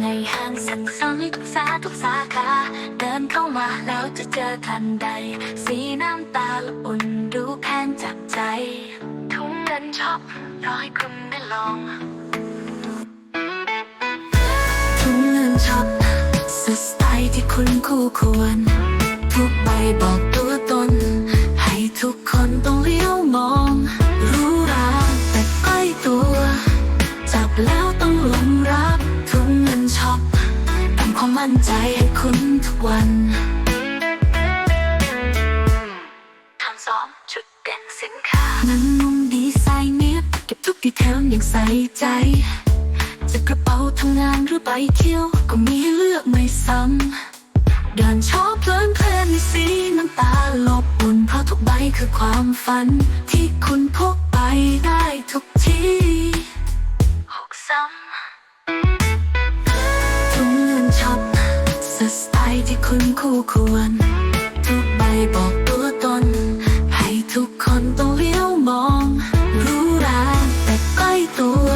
ในห้างสรรพสินทุกสาทุกสาขา เดินเข้ามาแล้วจะเจอทันใด สีน้ำตาละอุ่นดูแพงจับใจ ทุ่งเงินช็อปร้อยคุณได้ลอง ทุ่งเงินช็อปสไตล์ที่คุณคู่ควร ทุกใบบอกตัวตน ให้ทุกคนต้องเลี้ยวมอง มั่นใจให้คุณทุกวันทำสองจุดเด่นสินค้านั้นมุมดีไซน์เนี้ยบเก็บทุกดีเทลอย่างใส่ใจจะกระเป๋าทำงานหรือไปเที่ยว ก็มีให้เลือกไม่ซ้ำเดินชอบเพลินเพลินในสีน้ำตาลบอุ่นเพราะทุกใบคือความฝันที่คุณ ที่คุณคู่ควร ทุกใบบอกตัวตน ให้ทุกคนต้องเลี้ยวมอง รู้ราแต่ใกล้ตัว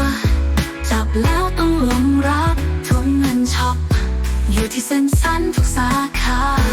จับแล้วต้องหลงรัก ทุ่งเงินช็อป อยู่ที่เส้นสันทุกสาขา